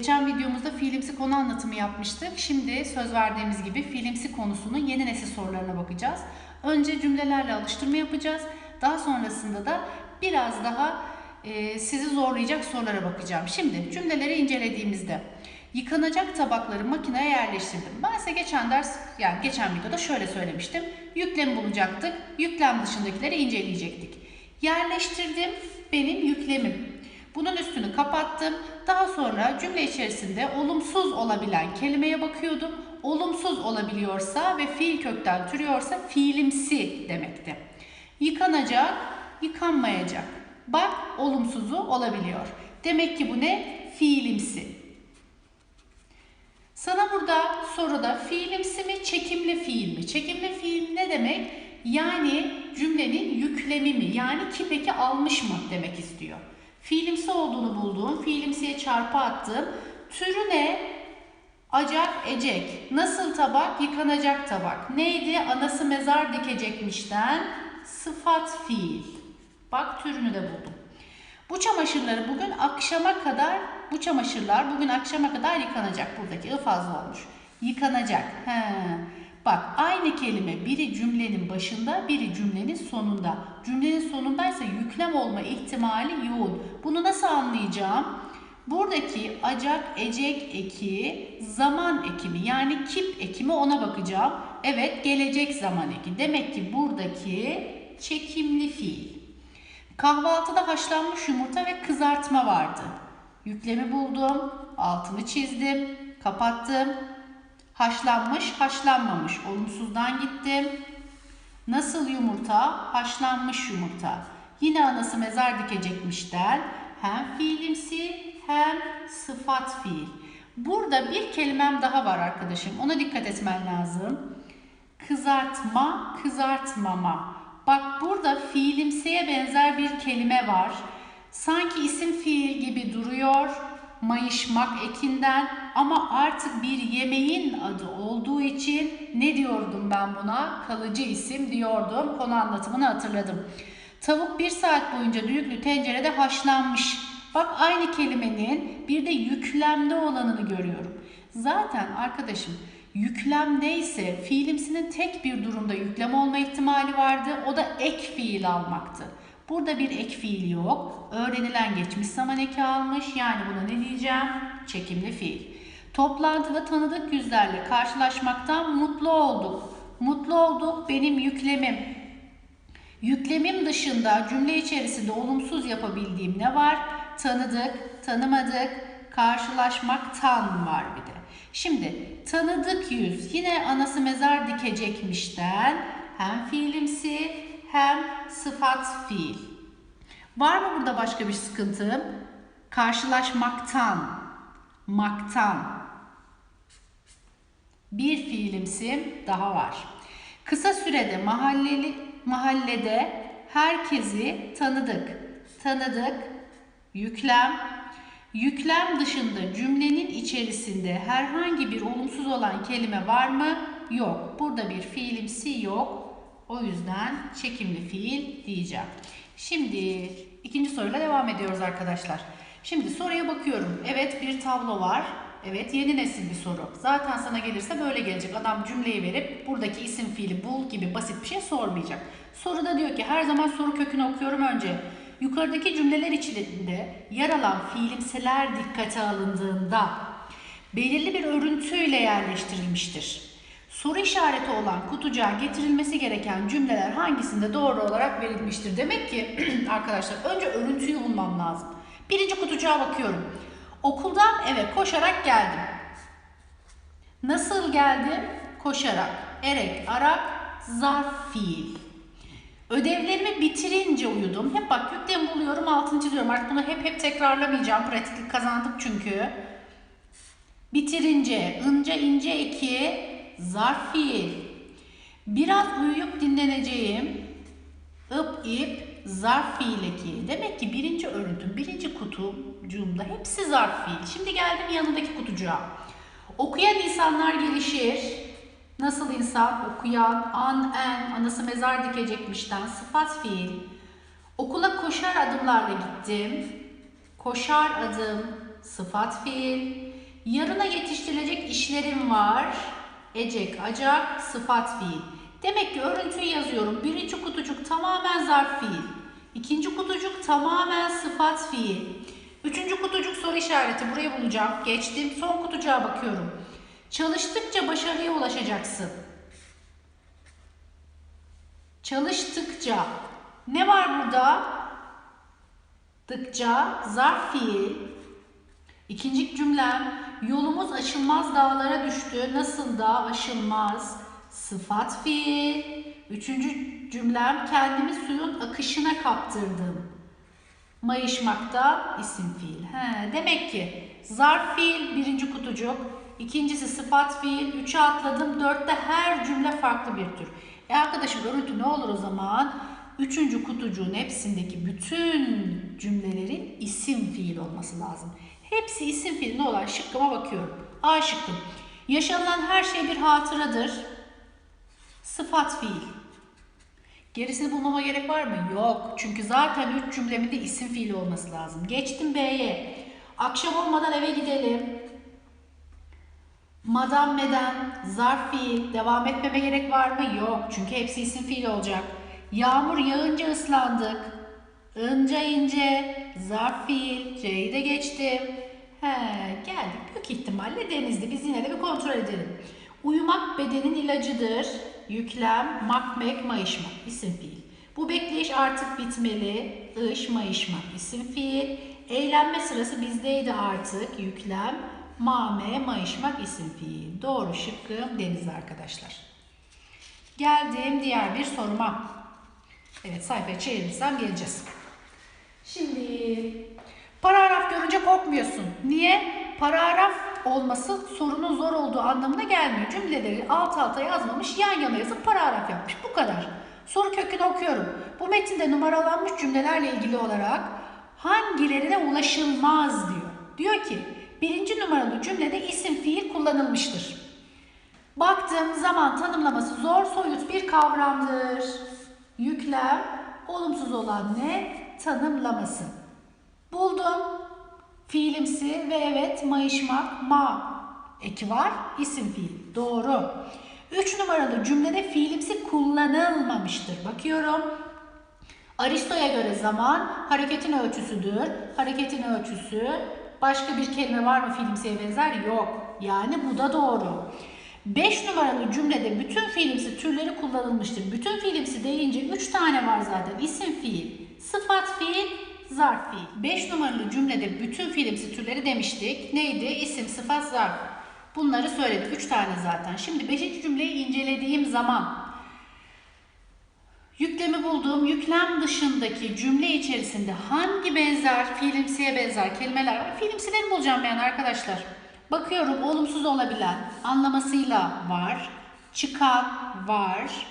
Geçen videomuzda fiilimsi konu anlatımı yapmıştık. Şimdi söz verdiğimiz gibi fiilimsi konusunun yeni nesil sorularına bakacağız. Önce cümlelerle alıştırma yapacağız. Daha sonrasında da biraz daha e, sizi zorlayacak sorulara bakacağım. Şimdi cümleleri incelediğimizde yıkanacak tabakları makineye yerleştirdim. Ben size geçen ders yani geçen videoda şöyle söylemiştim. Yüklem bulacaktık. Yüklem dışındakileri inceleyecektik. Yerleştirdim benim yüklemim. Bunun üstünü kapattım. Daha sonra cümle içerisinde olumsuz olabilen kelimeye bakıyordum. Olumsuz olabiliyorsa ve fiil kökten türüyorsa fiilimsi demekti. Yıkanacak, yıkanmayacak. Bak olumsuzu olabiliyor. Demek ki bu ne? Fiilimsi. Sana burada soruda fiilimsi mi, çekimli fiil mi? Çekimli fiil ne demek? Yani cümlenin yüklemi mi? Yani kipeki almış mı demek istiyor. Fiilimsi olduğunu bulduğum, fiilimsiye çarpı attım. Türü ne? Acak, ecek. Nasıl tabak? Yıkanacak tabak. Neydi? Anası mezar dikecekmişten sıfat fiil. Bak türünü de buldum. Bu çamaşırları bugün akşama kadar, bu çamaşırlar bugün akşama kadar yıkanacak. Buradaki ı fazla olmuş. Yıkanacak. He. Bak aynı kelime biri cümlenin başında, biri cümlenin sonunda. Cümlenin sonundaysa yüklem olma ihtimali yoğun. Bunu nasıl anlayacağım? Buradaki acak, ecek eki, zaman ekimi yani kip ekimi ona bakacağım. Evet gelecek zaman eki. Demek ki buradaki çekimli fiil. Kahvaltıda haşlanmış yumurta ve kızartma vardı. Yüklemi buldum, altını çizdim, kapattım. Haşlanmış, haşlanmamış. Olumsuzdan gittim. Nasıl yumurta? Haşlanmış yumurta. Yine anası mezar dikecekmişten hem fiilimsi hem sıfat fiil. Burada bir kelimem daha var arkadaşım. Ona dikkat etmen lazım. Kızartma, kızartmama. Bak burada fiilimsiye benzer bir kelime var. Sanki isim fiil gibi duruyor. Mayışmak ekinden ama artık bir yemeğin adı olduğu için ne diyordum ben buna? Kalıcı isim diyordum. Konu anlatımını hatırladım. Tavuk bir saat boyunca düdüklü tencerede haşlanmış. Bak aynı kelimenin bir de yüklemde olanını görüyorum. Zaten arkadaşım yüklemdeyse fiilimsinin tek bir durumda yüklem olma ihtimali vardı. O da ek fiil almaktı. Burada bir ek fiil yok. Öğrenilen geçmiş zaman eki almış. Yani buna ne diyeceğim? Çekimli fiil. Toplantıda tanıdık yüzlerle karşılaşmaktan mutlu olduk. Mutlu olduk benim yüklemim. Yüklemim dışında cümle içerisinde olumsuz yapabildiğim ne var? Tanıdık, tanımadık, karşılaşmaktan var bir de. Şimdi tanıdık yüz yine anası mezar dikecekmişten hem fiilimsi hem sıfat fiil. Var mı burada başka bir sıkıntı? Karşılaşmaktan, maktan. Bir fiilimsi daha var. Kısa sürede mahalleli, mahallede herkesi tanıdık. Tanıdık, yüklem. Yüklem dışında cümlenin içerisinde herhangi bir olumsuz olan kelime var mı? Yok. Burada bir fiilimsi yok. O yüzden çekimli fiil diyeceğim. Şimdi ikinci soruyla devam ediyoruz arkadaşlar. Şimdi soruya bakıyorum. Evet bir tablo var. Evet yeni nesil bir soru. Zaten sana gelirse böyle gelecek. Adam cümleyi verip buradaki isim fiili bul gibi basit bir şey sormayacak. Soruda diyor ki her zaman soru kökünü okuyorum önce. Yukarıdaki cümleler içinde yer alan fiilimseler dikkate alındığında belirli bir örüntüyle yerleştirilmiştir. Soru işareti olan kutucuğa getirilmesi gereken cümleler hangisinde doğru olarak verilmiştir? Demek ki arkadaşlar önce örüntüyü bulmam lazım. Birinci kutucuğa bakıyorum. Okuldan eve koşarak geldim. Nasıl geldim? Koşarak. Erek, arak, zarf fiil. Ödevlerimi bitirince uyudum. Hep bak yüklemi buluyorum, altını çiziyorum. Artık bunu hep hep tekrarlamayacağım. Pratiklik kazandık çünkü. Bitirince, ince ince eki, zarf fiil. Biraz uyuyup dinleneceğim. ıp ip, zarf fiil eki. Demek ki birinci örüntüm, birinci kutucuğumda hepsi zarf fiil. Şimdi geldim yanındaki kutucuğa. Okuyan insanlar gelişir. Nasıl insan? Okuyan, an, en, anası mezar dikecekmişten sıfat fiil. Okula koşar adımlarla gittim. Koşar adım, sıfat fiil. Yarına yetiştirilecek işlerim var. Ecek, acak, sıfat fiil. Demek ki örüntüyü yazıyorum. Birinci kutucuk tamamen zarf fiil. İkinci kutucuk tamamen sıfat fiil. Üçüncü kutucuk soru işareti. Burayı bulacağım. Geçtim. Son kutucuğa bakıyorum. Çalıştıkça başarıya ulaşacaksın. Çalıştıkça. Ne var burada? Tıkça, zarf fiil. İkinci cümlem, yolumuz aşılmaz dağlara düştü. Nasıl dağ aşılmaz? Sıfat fiil. Üçüncü cümlem, kendimi suyun akışına kaptırdım. Mayışmakta isim fiil. He, demek ki zarf fiil birinci kutucuk, ikincisi sıfat fiil, üçe atladım, dörtte her cümle farklı bir tür. E arkadaşım örüntü ne olur o zaman? Üçüncü kutucuğun hepsindeki bütün cümlelerin isim fiil olması lazım. Hepsi isim fiil ne olan şıkkıma bakıyorum. A şıkkım. Yaşanılan her şey bir hatıradır. Sıfat fiil. Gerisini bulmama gerek var mı? Yok. Çünkü zaten üç cümlemin de isim fiili olması lazım. Geçtim B'ye. Akşam olmadan eve gidelim. Madam meden, zarf fiil. Devam etmeme gerek var mı? Yok. Çünkü hepsi isim fiil olacak. Yağmur yağınca ıslandık. Inca ince, zarf fiil. C'yi de geçtim. He, geldik. Büyük ihtimalle denizdi. Biz yine de bir kontrol edelim. Uyumak bedenin ilacıdır. Yüklem, makmek, mayışmak. isim fiil. Bu bekleyiş artık bitmeli. Iş, mayışmak. isim fiil. Eğlenme sırası bizdeydi artık. Yüklem, mame, mayışmak. isim fiil. Doğru şıkkım deniz arkadaşlar. Geldim diğer bir soruma. Evet sayfayı çevirirsem geleceğiz. Şimdi paragraf görünce korkmuyorsun. Niye? Paragraf olması sorunun zor olduğu anlamına gelmiyor. Cümleleri alt alta yazmamış, yan yana yazıp paragraf yapmış. Bu kadar. Soru kökünü okuyorum. Bu metinde numaralanmış cümlelerle ilgili olarak hangilerine ulaşılmaz diyor. Diyor ki birinci numaralı cümlede isim fiil kullanılmıştır. Baktığım zaman tanımlaması zor soyut bir kavramdır. Yüklem olumsuz olan ne? Tanımlaması. Buldum. Fiilimsi ve evet mayışmak ma eki var. isim fiil. Doğru. 3 numaralı cümlede fiilimsi kullanılmamıştır. Bakıyorum. Aristo'ya göre zaman hareketin ölçüsüdür. Hareketin ölçüsü başka bir kelime var mı fiilimsiye benzer? Yok. Yani bu da doğru. 5 numaralı cümlede bütün fiilimsi türleri kullanılmıştır. Bütün fiilimsi deyince 3 tane var zaten. İsim fiil, sıfat fiil, zarf fiil. 5 numaralı cümlede bütün fiilimsi türleri demiştik. Neydi? İsim, sıfat, zarf. Bunları söyledik. 3 tane zaten. Şimdi 5. cümleyi incelediğim zaman yüklemi bulduğum yüklem dışındaki cümle içerisinde hangi benzer, fiilimsiye benzer kelimeler var? Fiilimsileri bulacağım yani arkadaşlar. Bakıyorum olumsuz olabilen anlamasıyla var, çıkan var,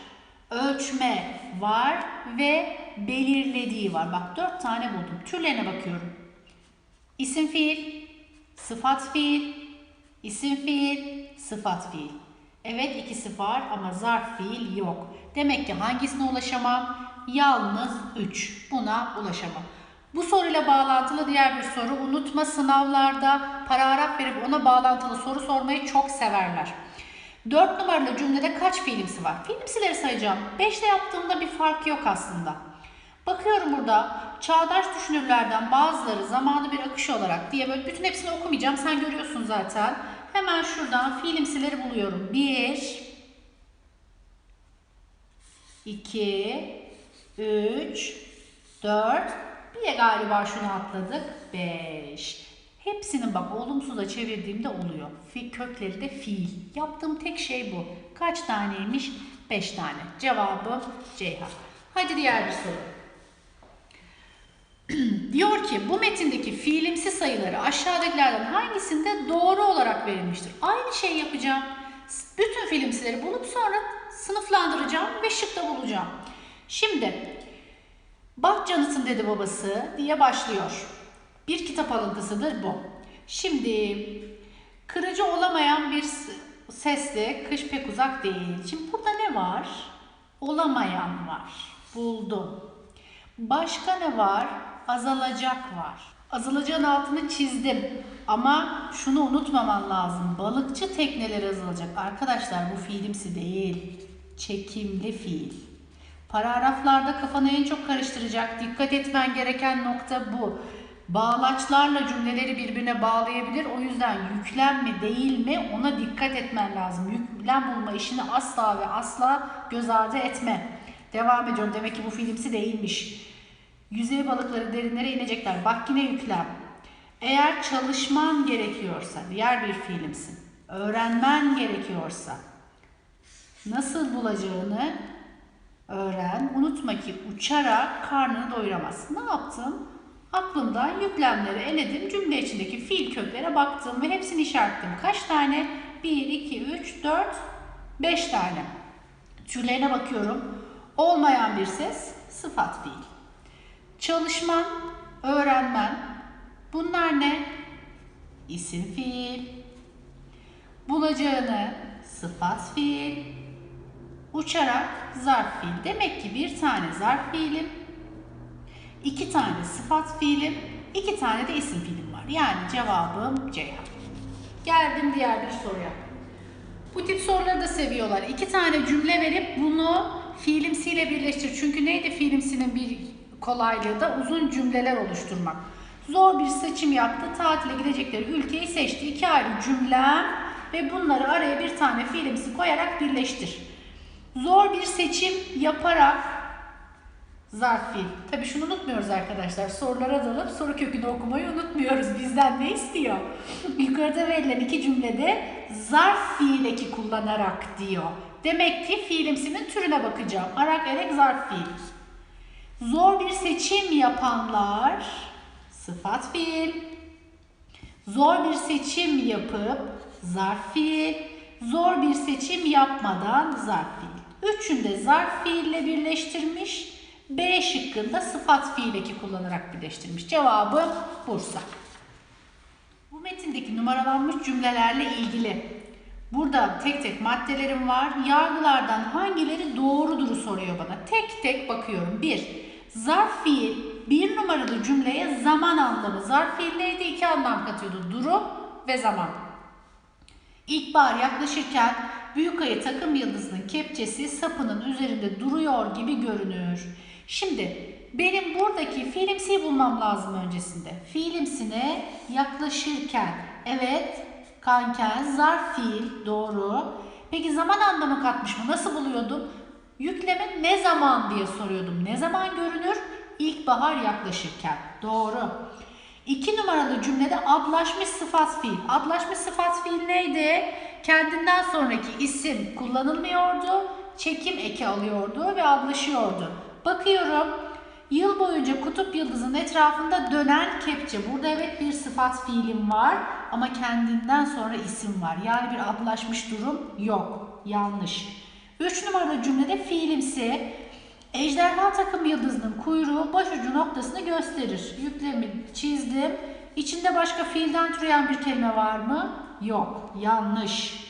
ölçme var ve belirlediği var. Bak dört tane buldum. Türlerine bakıyorum. İsim fiil, sıfat fiil, isim fiil, sıfat fiil. Evet ikisi var ama zarf fiil yok. Demek ki hangisine ulaşamam? Yalnız 3. Buna ulaşamam. Bu soruyla bağlantılı diğer bir soru. Unutma sınavlarda paragraf verip ona bağlantılı soru sormayı çok severler. 4 numaralı cümlede kaç fiilimsi var? Fiilimsileri sayacağım. 5'te yaptığımda bir fark yok aslında. Bakıyorum burada çağdaş düşünürlerden bazıları zamanı bir akış olarak diye böyle bütün hepsini okumayacağım. Sen görüyorsun zaten. Hemen şuradan fiilimsileri buluyorum. 1 2 3 4 bir de galiba şunu atladık. 5. Hepsinin bak olumsuza çevirdiğimde oluyor. Fi, kökleri de fiil. Yaptığım tek şey bu. Kaç taneymiş? 5 tane. Cevabım Ceyhan. Hadi diğer bir soru. Ki bu metindeki fiilimsi sayıları aşağıdakilerden hangisinde doğru olarak verilmiştir? Aynı şey yapacağım. Bütün fiilimsileri bulup sonra sınıflandıracağım ve şıkta bulacağım. Şimdi Bak canısın dedi babası diye başlıyor. Bir kitap alıntısıdır bu. Şimdi kırıcı olamayan bir sesle kış pek uzak değil. Şimdi burada ne var? Olamayan var. Buldum. Başka ne var? Azalacak var. Azılacağın altını çizdim. Ama şunu unutmaman lazım. Balıkçı tekneleri azalacak. Arkadaşlar bu fiilimsi değil. Çekimli fiil. Paragraflarda kafanı en çok karıştıracak. Dikkat etmen gereken nokta bu. Bağlaçlarla cümleleri birbirine bağlayabilir. O yüzden yüklem mi değil mi ona dikkat etmen lazım. Yüklem bulma işini asla ve asla göz ardı etme. Devam ediyorum. Demek ki bu fiilimsi değilmiş. Yüzey balıkları derinlere inecekler. Bak yine yüklem. Eğer çalışman gerekiyorsa, diğer bir fiilimsin. Öğrenmen gerekiyorsa, nasıl bulacağını öğren. Unutma ki uçarak karnını doyuramazsın. Ne yaptım? Aklımdan yüklemleri eledim. Cümle içindeki fiil köklere baktım ve hepsini işaretledim. Kaç tane? 1, 2, 3, 4, 5 tane. Türlerine bakıyorum. Olmayan bir ses sıfat fiil. Çalışman, öğrenmen. Bunlar ne? İsim fiil. Bulacağını sıfat fiil. Uçarak zarf fiil. Demek ki bir tane zarf fiilim, iki tane sıfat fiilim, iki tane de isim fiilim var. Yani cevabım Ceyhan. Geldim diğer bir soruya. Bu tip soruları da seviyorlar. İki tane cümle verip bunu fiilimsiyle birleştir. Çünkü neydi fiilimsinin bir kolaylığı da uzun cümleler oluşturmak. Zor bir seçim yaptı. Tatile gidecekleri ülkeyi seçti. İki ayrı cümlem ve bunları araya bir tane fiilimsi koyarak birleştir. Zor bir seçim yaparak zarf fiil. Tabi şunu unutmuyoruz arkadaşlar. Sorulara dalıp soru kökünü okumayı unutmuyoruz. Bizden ne istiyor? Yukarıda verilen iki cümlede zarf fiil eki kullanarak diyor. Demek ki fiilimsinin türüne bakacağım. Arak erek zarf fiil. Zor bir seçim yapanlar sıfat fiil. Zor bir seçim yapıp zarf fiil. Zor bir seçim yapmadan zarf fiil. Üçünde zarf fiille birleştirmiş. B şıkkında sıfat fiil eki kullanarak birleştirmiş. Cevabı Bursa. Bu metindeki numaralanmış cümlelerle ilgili. Burada tek tek maddelerim var. Yargılardan hangileri doğrudur soruyor bana. Tek tek bakıyorum. 1. Zarf fiil bir numaralı cümleye zaman anlamı. Zarf fiil neydi? İki anlam katıyordu. Durum ve zaman. İlkbahar yaklaşırken büyük ayı takım yıldızının kepçesi sapının üzerinde duruyor gibi görünür. Şimdi benim buradaki fiilimsiyi bulmam lazım öncesinde. Fiilimsine yaklaşırken. Evet, kanken, zarf fiil doğru. Peki zaman anlamı katmış mı? Nasıl buluyordum? Yüklemi ne zaman diye soruyordum. Ne zaman görünür? İlkbahar yaklaşırken. Doğru. İki numaralı cümlede adlaşmış sıfat fiil. Adlaşmış sıfat fiil neydi? Kendinden sonraki isim kullanılmıyordu. Çekim eki alıyordu ve adlaşıyordu. Bakıyorum. Yıl boyunca kutup yıldızının etrafında dönen kepçe. Burada evet bir sıfat fiilim var ama kendinden sonra isim var. Yani bir adlaşmış durum yok. Yanlış. 3 numaralı cümlede fiilimsi ejderha takım yıldızının kuyruğu başucu noktasını gösterir. Yüklemi çizdim. İçinde başka fiilden türeyen bir kelime var mı? Yok. Yanlış.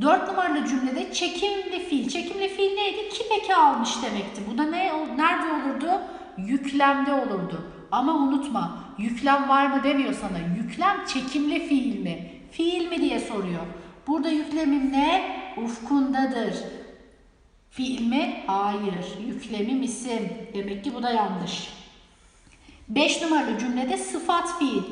4 numaralı cümlede çekimli fiil. Çekimli fiil neydi? Kipeki almış demekti. Bu da ne, nerede olurdu? Yüklemde olurdu. Ama unutma yüklem var mı demiyor sana. Yüklem çekimli fiil mi? Fiil mi diye soruyor. Burada yüklemim ne? Ufkundadır. Fiil mi? Hayır. Yüklemim isim. Demek ki bu da yanlış. 5 numaralı cümlede sıfat fiil.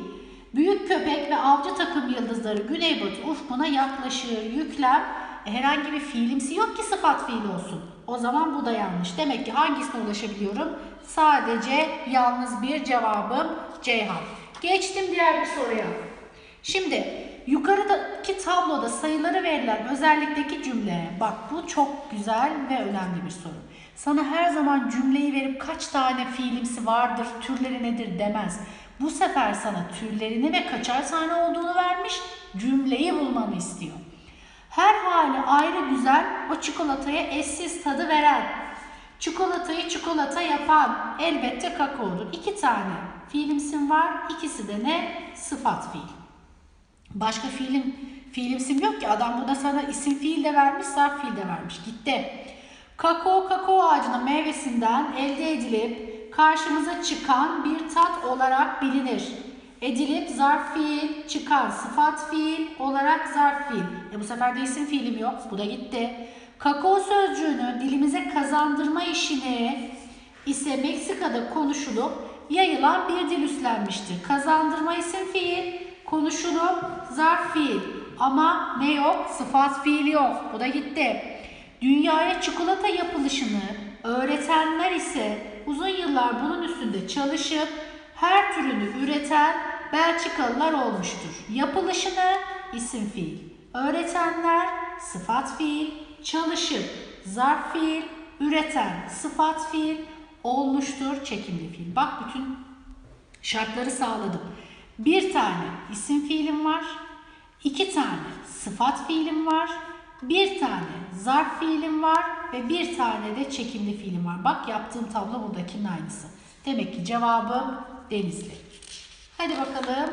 Büyük köpek ve avcı takım yıldızları güneybatı ufkuna yaklaşır. Yüklem herhangi bir fiilimsi yok ki sıfat fiil olsun. O zaman bu da yanlış. Demek ki hangisine ulaşabiliyorum? Sadece yalnız bir cevabım Ceyhan. Geçtim diğer bir soruya. Şimdi yukarıdaki tabloda sayıları verilen özellikteki cümle. Bak bu çok güzel ve önemli bir soru. Sana her zaman cümleyi verip kaç tane fiilimsi vardır, türleri nedir demez. Bu sefer sana türlerini ve kaçar tane olduğunu vermiş, cümleyi bulmanı istiyor. Her hali ayrı güzel o çikolataya eşsiz tadı veren, çikolatayı çikolata yapan elbette kakaodur. İki tane fiilimsim var, ikisi de ne? Sıfat fiil. Başka fiilim, fiilimsim yok ki adam burada sana isim fiil de vermiş, zarf fiil de vermiş. Gitti. Kakao kakao ağacının meyvesinden elde edilip karşımıza çıkan bir tat olarak bilinir. Edilip zarf fiil, çıkan sıfat fiil olarak zarf fiil. E bu sefer de isim fiilim yok. Bu da gitti. Kakao sözcüğünü dilimize kazandırma işini ise Meksika'da konuşulup yayılan bir dil üstlenmiştir. Kazandırma isim fiil, konuşulup zarf fiil. Ama ne yok? Sıfat fiil yok. Bu da gitti. Dünyaya çikolata yapılışını öğretenler ise uzun yıllar bunun üstünde çalışıp her türünü üreten Belçikalılar olmuştur. Yapılışını isim fiil, öğretenler sıfat fiil, çalışıp zarf fiil, üreten sıfat fiil olmuştur çekimli fiil. Bak bütün şartları sağladım. Bir tane isim fiilim var, iki tane sıfat fiilim var, bir tane zarf fiilim var ve bir tane de çekimli fiilim var. Bak yaptığım tablo buradakinin aynısı. Demek ki cevabım Denizli. Hadi bakalım.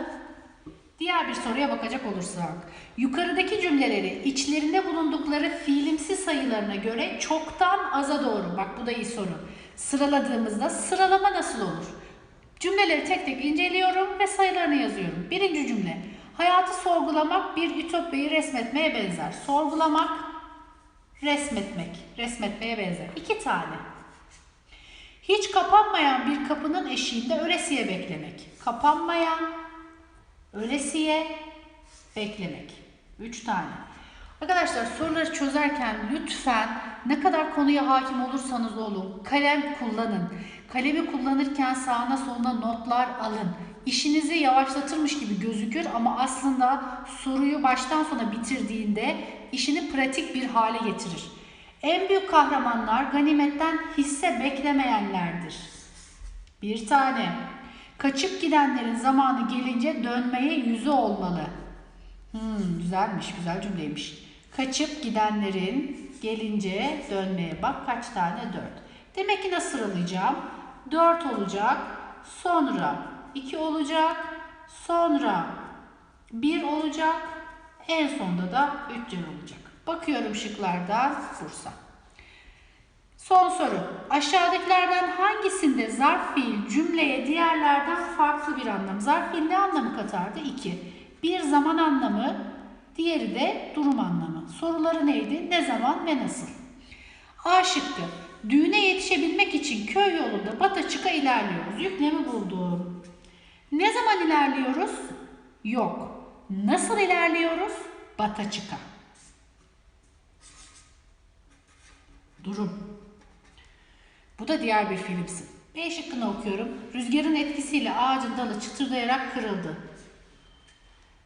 Diğer bir soruya bakacak olursak. Yukarıdaki cümleleri içlerinde bulundukları fiilimsi sayılarına göre çoktan aza doğru. Bak bu da iyi soru. Sıraladığımızda sıralama nasıl olur? Cümleleri tek tek inceliyorum ve sayılarını yazıyorum. Birinci cümle. Hayatı sorgulamak bir ütopyayı resmetmeye benzer. Sorgulamak, resmetmek. Resmetmeye benzer. İki tane. Hiç kapanmayan bir kapının eşiğinde ölesiye beklemek. Kapanmayan, ölesiye beklemek. Üç tane. Arkadaşlar soruları çözerken lütfen ne kadar konuya hakim olursanız olun kalem kullanın. Kalemi kullanırken sağına soluna notlar alın. İşinizi yavaşlatırmış gibi gözükür ama aslında soruyu baştan sona bitirdiğinde işini pratik bir hale getirir. En büyük kahramanlar ganimetten hisse beklemeyenlerdir. Bir tane. Kaçıp gidenlerin zamanı gelince dönmeye yüzü olmalı. Hmm, güzelmiş, güzel cümleymiş. Kaçıp gidenlerin gelince dönmeye bak kaç tane? Dört. Demek ki nasıl sıralayacağım? Dört olacak, sonra iki olacak, sonra bir olacak, en sonda da üç yer olacak. Bakıyorum şıklardan Bursa. Son soru. Aşağıdakilerden hangisinde zarf fiil cümleye diğerlerden farklı bir anlam? Zarf fiil ne anlamı katardı? İki. Bir zaman anlamı, diğeri de durum anlamı. Soruları neydi? Ne zaman ve nasıl? A şıkkı. Düğüne yetişebilmek için köy yolunda Bataçık'a ilerliyoruz. Yüklemi buldum. Ne zaman ilerliyoruz? Yok. Nasıl ilerliyoruz? Bataçık'a. Durum. Bu da diğer bir filmsi. B şıkkını okuyorum. Rüzgarın etkisiyle ağacın dalı çıtırdayarak kırıldı.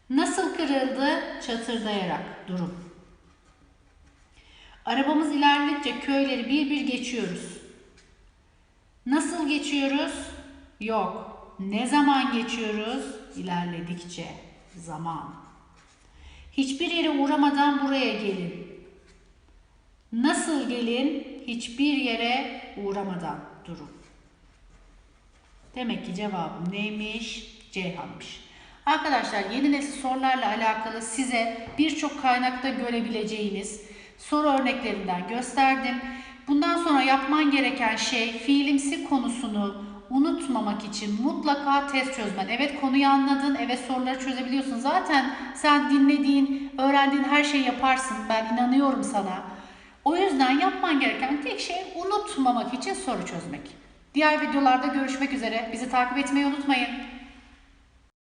Nasıl kırıldı? Çatırdayarak. Durum. Arabamız ilerledikçe köyleri bir bir geçiyoruz. Nasıl geçiyoruz? Yok. Ne zaman geçiyoruz? İlerledikçe. Zaman. Hiçbir yere uğramadan buraya gelin. Nasıl gelin? Hiçbir yere uğramadan durun. Demek ki cevabım neymiş? Ceyhan'mış. Arkadaşlar yeni nesil sorularla alakalı size birçok kaynakta görebileceğiniz soru örneklerinden gösterdim. Bundan sonra yapman gereken şey fiilimsi konusunu unutmamak için mutlaka test çözmen. Evet konuyu anladın, evet soruları çözebiliyorsun. Zaten sen dinlediğin, öğrendiğin her şeyi yaparsın. Ben inanıyorum sana. O yüzden yapman gereken tek şey unutmamak için soru çözmek. Diğer videolarda görüşmek üzere. Bizi takip etmeyi unutmayın.